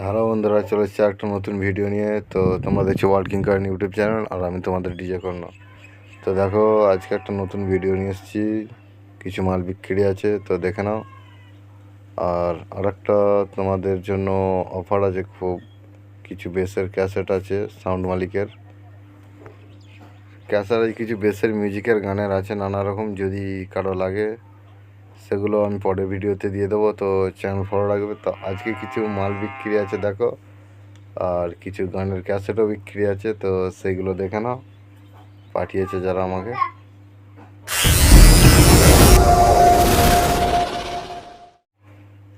Hello বন্ধুরা, চলে এসেছে একটা নতুন ভিডিও নিয়ে। তো তোমরা দেখছ ওয়ার্কিং কারেন্ট ইউটিউব চ্যানেল আর আমি তোমাদের ডিজে কর্ণ। তো দেখো, আজকে একটা নতুন ভিডিও নিয়ে এসেছি। কিছু মাল বিক্রি আছে, তো দেখে নাও। আর আরেকটা তোমাদের জন্য অফার আছে খুব। কিছু বেসের ক্যাসেট আছে সাউন্ড মালিকের। ক্যাসেট আছে কিছু বেসের মিউজিকের গানের আছে, নানা রকম। যদি কারও লাগে সেগুলো আমি পরের ভিডিওতে দিয়ে দেবো। তো চ্যানেল ফলো রাখবে। তো আজকে কিছু মাল বিক্রি আছে, দেখো। আর কিছু গানের ক্যাসেটও বিক্রি আছে, তো সেইগুলো দেখে নাও। পাঠিয়েছে যারা আমাকে।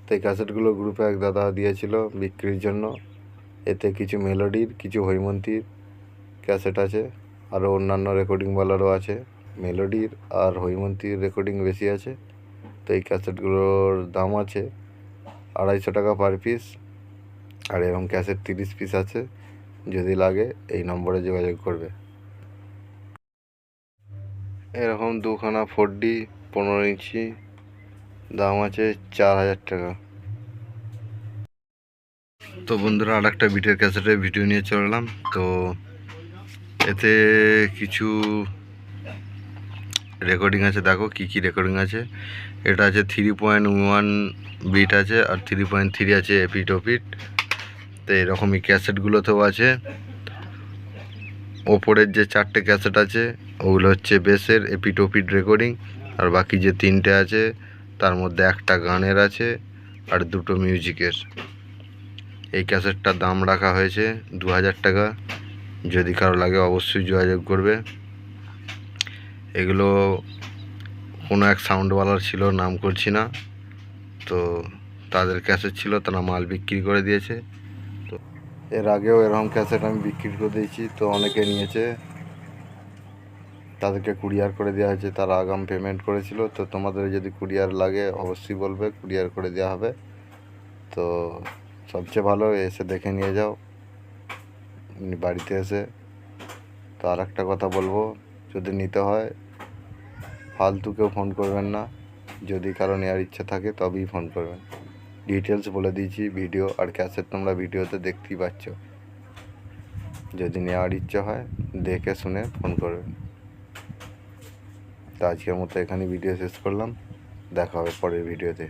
তো এই ক্যাসেটগুলো গ্রুপে এক দাদা দিয়েছিল বিক্রির জন্য। এতে কিছু মেলোডির কিছু হৈমন্তীর ক্যাসেট আছে। আরও অন্যান্য রেকর্ডিংওয়ালারও আছে। মেলোডির আর হৈমন্তীর রেকর্ডিং বেশি আছে। তো এই ক্যাসেটগুলোর দাম আছে আড়াইশো টাকা পার পিস আর এরকম ক্যাসেট তিরিশ পিস আছে, যদি লাগে এই নম্বরে যোগাযোগ করবে। এরকম দুখানা ফোর ডি পনেরো ইঞ্চি, দাম আছে চার হাজার টাকা। তো বন্ধুরা আর একটা বিটের ক্যাসেটের ভিডিও নিয়ে চললাম তো এতে কিছু রেকর্ডিং আছে, দেখো কি কি রেকর্ডিং আছে। এটা আছে থ্রি পয়েন্ট ওয়ান বিট আছে আর থ্রি পয়েন্ট থ্রি আছে এপিট ওপিট তো এরকমই ক্যাসেটগুলোতেও আছে। ওপরের যে চারটে ক্যাসেট আছে, ওগুলো হচ্ছে বেসের এপিট ওপিট রেকর্ডিং আর বাকি যে তিনটে আছে, তার মধ্যে একটা গানের আছে আর দুটো মিউজিকের এই ক্যাসেটটার দাম রাখা হয়েছে দু হাজার টাকা। যদি কারও লাগে অবশ্যই যোগাযোগ করবে। এগুলো কোনো এক সাউন্ডওয়ালার ছিল, নাম করছি না। তো তাদের ক্যাসেট ছিল, তারা মাল বিক্রি করে দিয়েছে। তো এর আগেও এরকম ক্যাসেট আমি বিক্রি করে দিয়েছি, তো অনেকে নিয়েছে। তাদেরকে কুরিয়ার করে দেওয়া হয়েছে, তারা আগাম পেমেন্ট করেছিল। তো তোমাদের যদি কুরিয়ার লাগে, অবশ্যই বলবে কুরিয়ার করে দেওয়া হবে। তো সবচেয়ে ভালো, এসে দেখে নিয়ে যাও। বাড়িতে এসে তো আর একটা কথা বলব, যদি নিতে হয় ফালতু কেউ ফোন করবেন না। যদি কারও নেওয়ার ইচ্ছা থাকে, তবেই ফোন করবেন। ডিটেলস বলে দিয়েছি ভিডিও আর ক্যাসেট তোমরা ভিডিওতে দেখতেই পাচ্ছ। যদি নেওয়ার ইচ্ছা হয়, দেখে শুনে ফোন করবেন। তো আজকের মতো এখানে ভিডিও শেষ করলাম। দেখা হবে পরের ভিডিওতে